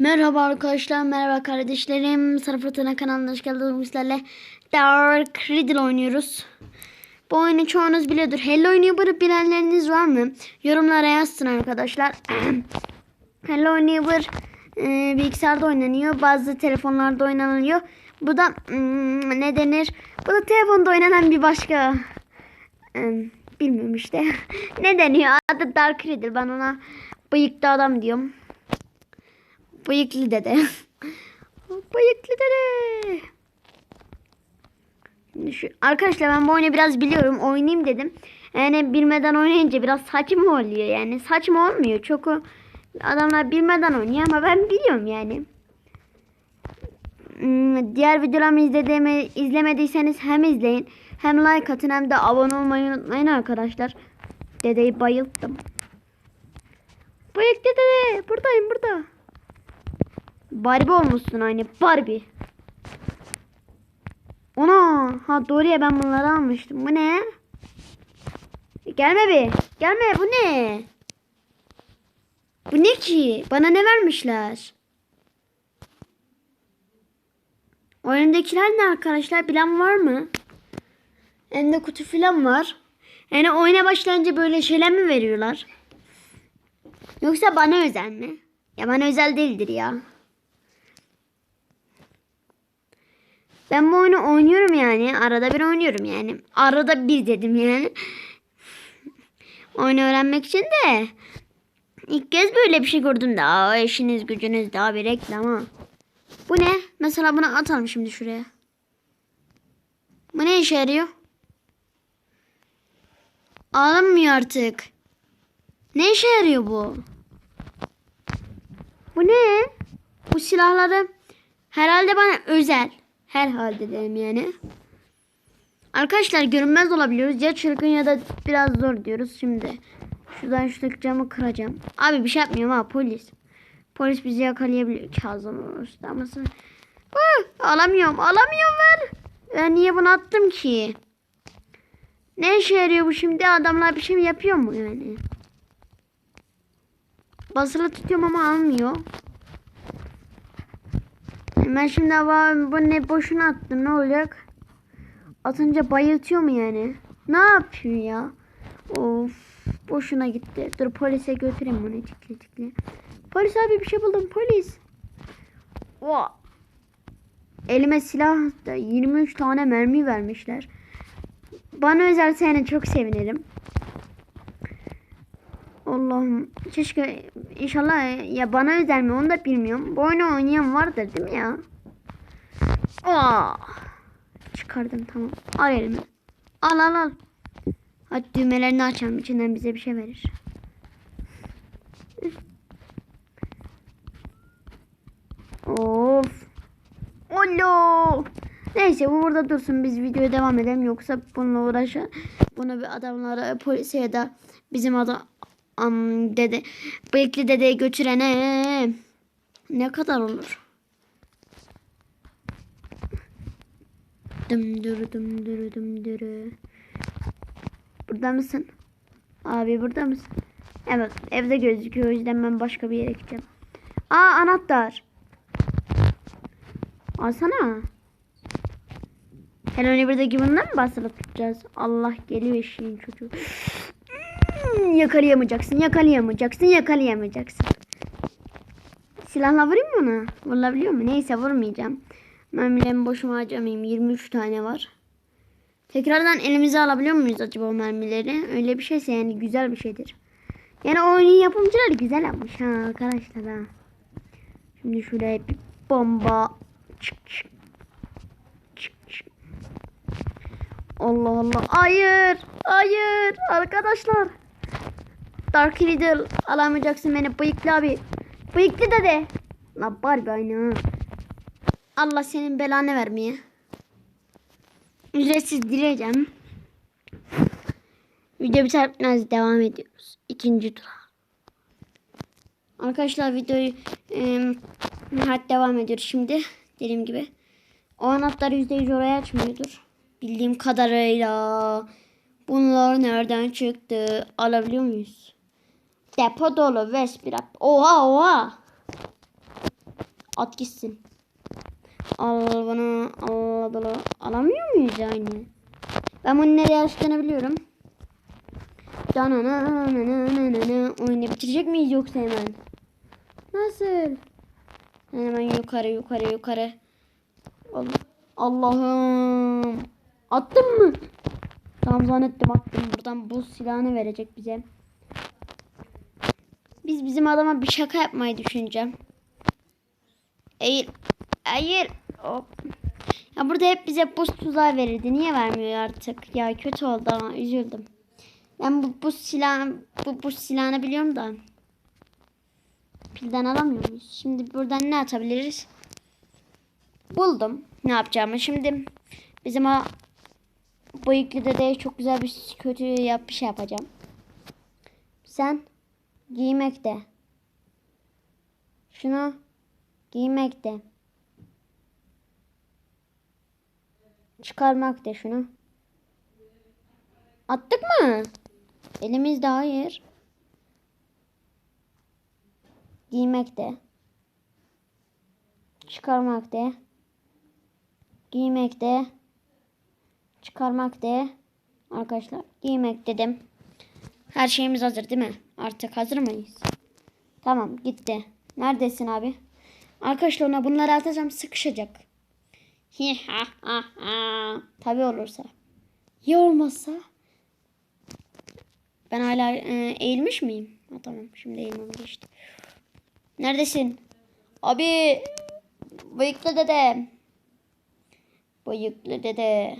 Merhaba arkadaşlar, merhaba kardeşlerim. Sarı Fırtına kanalına hoş geldiniz. Sizlerle Dark Riddle oynuyoruz. Bu oyunu çoğunuz biliyordur. Hello Neighbor'ı bilenleriniz var mı? Yorumlara yazsın arkadaşlar. Hello Neighbor e, bilgisayarda oynanıyor. Bazı telefonlarda oynanıyor. Bu da hmm, ne denir? Bu da telefonda oynanan bir başka e, bilmiyorum işte. ne deniyor? Adı Dark Riddle. Ben ona bıyıklı adam diyorum. Bıyıklı dede. Bıyıklı dede. Şimdi şu, arkadaşlar ben bu oyunu biraz biliyorum. Oynayayım dedim. Yani bilmeden oynayınca biraz saçma oluyor yani. Saçma olmuyor. Çok o adamlar bilmeden oynuyor ama ben biliyorum yani. Hmm, Diğer videolarımı izlediğimi izlemediyseniz hem izleyin hem like atın hem de abone olmayı unutmayın arkadaşlar. Dedeyi bayılttım. Bıyıklı dede buradayım burada. Barbie olmuşsun aynı Barbie. Ona ha doğru ya ben bunları almıştım. Bu ne? E, Gelme bir. Gelme bu ne? Bu ne ki? Bana ne vermişler? Oyundakiler ne arkadaşlar? Bilen var mı? Hem de kutu falan var. Yani oyuna başlayınca böyle şeyler mi veriyorlar? Yoksa bana özel mi? Ya bana özel değildir ya. Ben bu oyunu oynuyorum yani. Arada bir oynuyorum yani. Arada bir dedim yani. Oyunu öğrenmek için de ilk kez böyle bir şey gördüm de. Aa, işiniz gücünüz daha bir reklama. Bu ne? Mesela bunu atalım şimdi şuraya. Bu ne işe yarıyor? Alınmıyor artık. Ne işe yarıyor bu? Bu ne? Bu silahları herhalde bana özel. Herhalde dedim yani. Arkadaşlar görünmez olabiliyoruz. Ya çırgın ya da biraz zor diyoruz şimdi. Şuradan şuradaki camı kıracağım. Abi bir şey yapmıyorum ha polis. Polis bizi yakalayabilir. Kazım ustaması. Alamıyorum. Alamıyorum ver. Ben niye bunu attım ki? Ne işe yarıyor bu şimdi? Adamlar bir şey mi yapıyor mu yani? Basılı tutuyorum ama almıyor. Ben şimdi hava bu ne boşuna attım ne olacak? Atınca bayıltıyor mu yani? Ne yapıyor ya? Of boşuna gitti. Dur polise götüreyim bunu tikli tikli. Polis abi bir şey buldum polis. O Elime silah da 23 tane mermi vermişler. Bana özel seni çok sevinirim. Allah'ım keşke inşallah ya bana özel mi onu da bilmiyorum. Bu oyunu oynayan vardır değil mi ya? Aa, çıkardım tamam. Al elimi. Al al al. Hadi düğmelerini açalım içinden bize bir şey verir. Of. Olo. Neyse bu burada dursun biz videoya devam edelim yoksa bununla uğraşan bunu bir adamlara polise ya da bizim adam am, dede bıyıklı dedeye götürene ne kadar olur? Dımdırı dımdırı dımdırı. Burada mısın? Abi burada mısın? Evet evde gözüküyor o yüzden ben başka bir yere gideceğim. Aa anahtar. Alsana. Hello Neighbor'daki bundan mı basılı tutacağız? Allah geliyor eşeğin çocuğu. Yakalayamayacaksın, yakalayamayacaksın, yakalayamayacaksın. Silahla vurayım mı ona? Vurulabiliyor mu? Neyse vurmayacağım. Mermilerimi boşuma harcamayayım. 23 tane var. Tekrardan elimize alabiliyor muyuz acaba o mermileri? Öyle bir şeyse yani güzel bir şeydir. Yani oyunun yapımcıları güzel yapmış ha arkadaşlar ha. Şimdi şuraya bir bomba. Çık çık. Çık çık. Allah Allah. Hayır. Hayır. Arkadaşlar. Dark Riddle alamayacaksın beni bıyıklı abi. Bıyıklı dede. La Barbie aynı ha. Allah senin belanı vermeye. Ücretsiz dileyeceğim. Video biter bitmez devam ediyoruz. İkinci tura. Arkadaşlar videoyu e, hadi devam ediyoruz şimdi. Dediğim gibi. O anahtarı %100 oraya açmıyordur. Bildiğim kadarıyla. Bunlar nereden çıktı? Alabiliyor muyuz? Depo dolu Vespirap. Oha oha. At gitsin. Al bunu. Al bunu. Alamıyor muyuz yani? Ben bunu nereye açtığını biliyorum. Danananananana. Oyunu bitirecek miyiz yoksa hemen? Nasıl? Hemen yukarı yukarı yukarı. Allah- Allah'ım. Attın mı? Tamam zannettim attım. Buradan buz silahını verecek bize. Biz bizim adama bir şaka yapmayı düşüneceğim. Eğil. Hayır. Hop. Ya burada hep bize buz tuzağı verirdi. Niye vermiyor artık? Ya kötü oldu ama üzüldüm. Ben bu buz silah bu buz silahını biliyorum da. Pilden alamıyor? Şimdi buradan ne atabiliriz? Buldum ne yapacağımı. Şimdi bizim o bıyıklı dedeye çok güzel bir kötü yap bir şey yapacağım. Sen giymekte. Şunu giymekte. Çıkarmak da şunu. Attık mı? Elimizde hayır. Giymek de. Çıkarmak de. Giymek de. Çıkarmak de. Arkadaşlar giymek dedim. Her şeyimiz hazır değil mi? Artık hazır mıyız? Tamam gitti. Neredesin abi? Arkadaşlar ona bunları atacağım sıkışacak. Tabii olursa. Ya olmazsa? Ben hala e, eğilmiş miyim? Ha, tamam şimdi eğilmem geçti. Neredesin? Abi bıyıklı dede. Bıyıklı dede.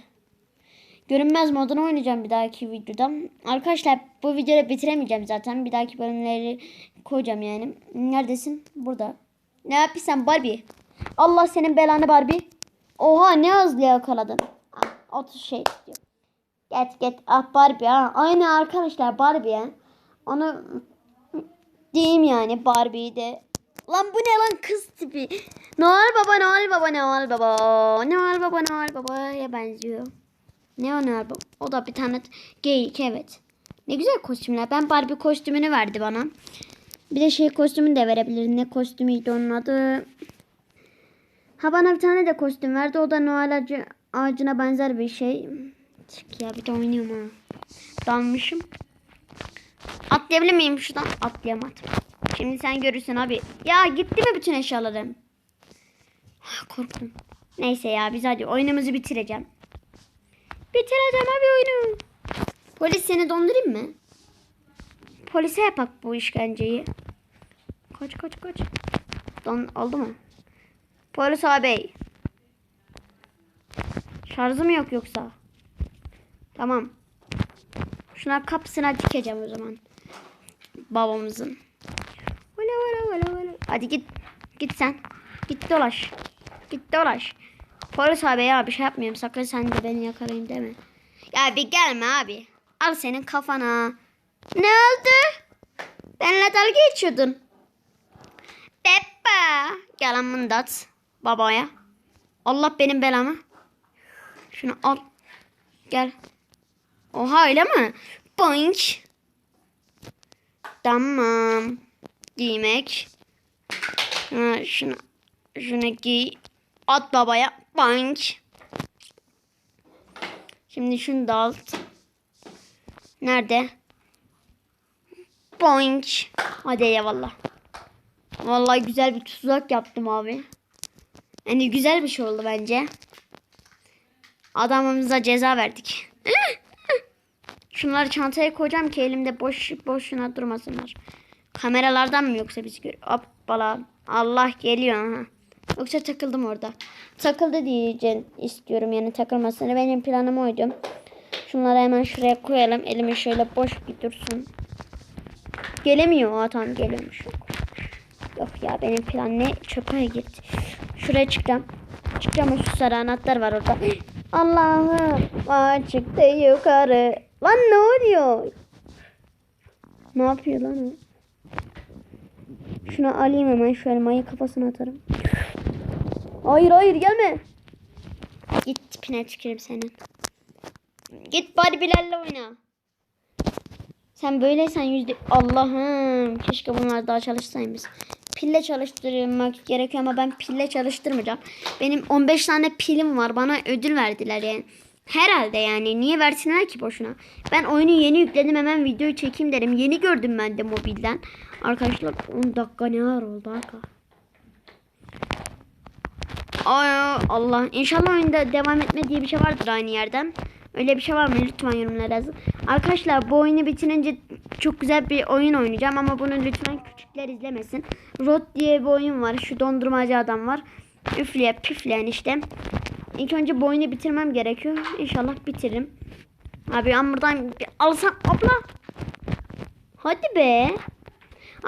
Görünmez modunu oynayacağım bir dahaki videoda. Arkadaşlar bu videoyu bitiremeyeceğim zaten. Bir dahaki bölümleri koyacağım yani. Neredesin? Burada. Ne yapıyorsun Barbie? Allah senin belanı Barbie. Oha ne hızlı yakaladın. Ah, 30 şey istiyor. Get get ah Barbie ha. Aynı arkadaşlar Barbie ya. Onu diyeyim yani Barbie'yi de. Lan bu ne lan kız tipi. Noel Baba Noel Baba Noel Baba. Noel Baba Noel Baba'ya benziyor. Ne Noel Baba? O da bir tane geyik evet. Ne güzel kostümler. Ben Barbie kostümünü verdi bana. Bir de şey kostümünü de verebilir. Ne kostümüydü onun adı? Ha bana bir tane de kostüm verdi. O da Noel ağacı, ağacına benzer bir şey. Çık ya bir de oynuyorum ha. Dalmışım. Atlayabilir miyim şuradan? Atlayamadım. Şimdi sen görürsün abi. Ya gitti mi bütün eşyalarım? Ah, Korktum. Neyse ya biz hadi oyunumuzu bitireceğim. Bitireceğim abi oyunu. Polis seni dondurayım mı? Polise yapak bu işkenceyi. Kaç kaç kaç. Don oldu mu? Polis abi. Şarjım yok yoksa. Tamam. Şuna kapısına dikeceğim o zaman. Babamızın. Hadi git. Git sen. Git dolaş. Git dolaş. Polis abi ya bir şey yapmıyorum. Sakın sen de beni yakalayayım deme. Ya bir gelme abi. Al senin kafana. Ne oldu? Benimle dalga geçiyordun. Peppa. Gel amın dat. Babaya. Allah benim belamı. Şunu al. Gel. Oha öyle mi? Boink. Tamam. Giymek. Ha, şunu, şunu giy. At babaya. Boink. Şimdi şunu da al. Nerede? Boink. Hadi eyvallah. Vallahi güzel bir tuzak yaptım abi. Yani güzel bir şey oldu bence. Adamımıza ceza verdik. Şunları çantaya koyacağım ki elimde boş boşuna durmasınlar. Kameralardan mı yoksa biz gör. Hoppala. Allah geliyor ha. Yoksa takıldım orada. Takıldı diyeceğim istiyorum yani takılmasını. Benim planım oydu. Şunları hemen şuraya koyalım. Elimi şöyle boş bir dursun. Gelemiyor. Aa tamam geliyormuş. Yok. Ya benim plan ne? Çöpe gitti. Şuraya çıkacağım. Çıkacağım şu sarı anahtar var orada. Allah'ım. Aa, yukarı. Lan ne oluyor? Ne yapıyor lan o? Şunu alayım hemen şu elmayı kafasına atarım. Hayır hayır gelme. Git tipine tükürüm senin. Git Barbie'lerle oyna. Sen böyleysen yüzde... Allah'ım. Keşke bunlar daha çalışsaymış. pille çalıştırmak gerekiyor ama ben pille çalıştırmayacağım. Benim 15 tane pilim var. Bana ödül verdiler yani. Herhalde yani. Niye versinler ki boşuna? Ben oyunu yeni yükledim. Hemen videoyu çekeyim dedim. Yeni gördüm ben de mobilden. Arkadaşlar 10 dakika ne var oldu arka. Ay Allah. İnşallah oyunda devam etme diye bir şey vardır aynı yerden. Öyle bir şey var mı? Lütfen yorumlara yazın. Arkadaşlar bu oyunu bitirince çok güzel bir oyun oynayacağım ama bunu lütfen küçükler izlemesin. Rod diye bir oyun var. Şu dondurmacı adam var. Üfleye püfleyen işte. İlk önce bu oyunu bitirmem gerekiyor. İnşallah bitiririm. Abi ben buradan alsam abla. Hadi be.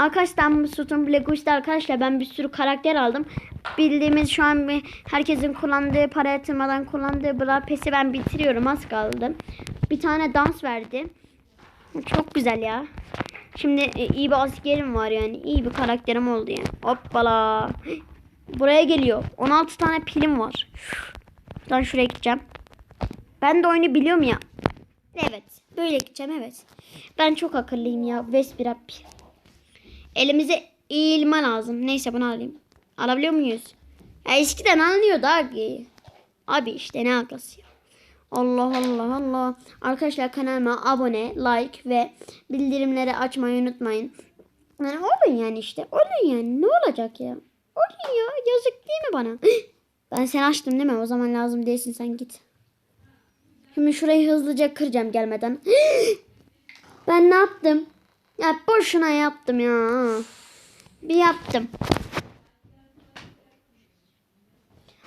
Arkadaşlar bu Sütun Black Witch'te arkadaşlar ben bir sürü karakter aldım. Bildiğimiz şu an bir herkesin kullandığı para yatırmadan kullandığı Brawl Pass'i ben bitiriyorum az kaldı. Bir tane dans verdi. Çok güzel ya. Şimdi e, iyi bir askerim var yani. İyi bir karakterim oldu yani. Hoppala. Buraya geliyor. 16 tane pilim var. Ben şuraya gideceğim. Ben de oyunu biliyorum ya. Evet. Böyle gideceğim evet. Ben çok akıllıyım ya. Vespi Rabbi. Elimize eğilme lazım. Neyse bunu alayım. Alabiliyor muyuz? Ya eskiden alınıyordu abi. Abi işte ne alakası ya. Allah Allah Allah. Arkadaşlar kanalıma abone, like ve bildirimleri açmayı unutmayın. Yani olun yani işte. Olun yani. Ne olacak ya? Olun ya. Yazık değil mi bana? Ben seni açtım değil mi? O zaman lazım değilsin sen git. Şimdi şurayı hızlıca kıracağım gelmeden. Ben ne yaptım? Ya boşuna yaptım ya. Bir yaptım.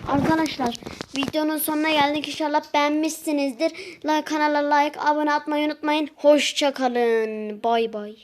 Arkadaşlar videonun sonuna geldik. İnşallah beğenmişsinizdir. Like, kanala like, abone atmayı unutmayın. Hoşçakalın. Bay bay.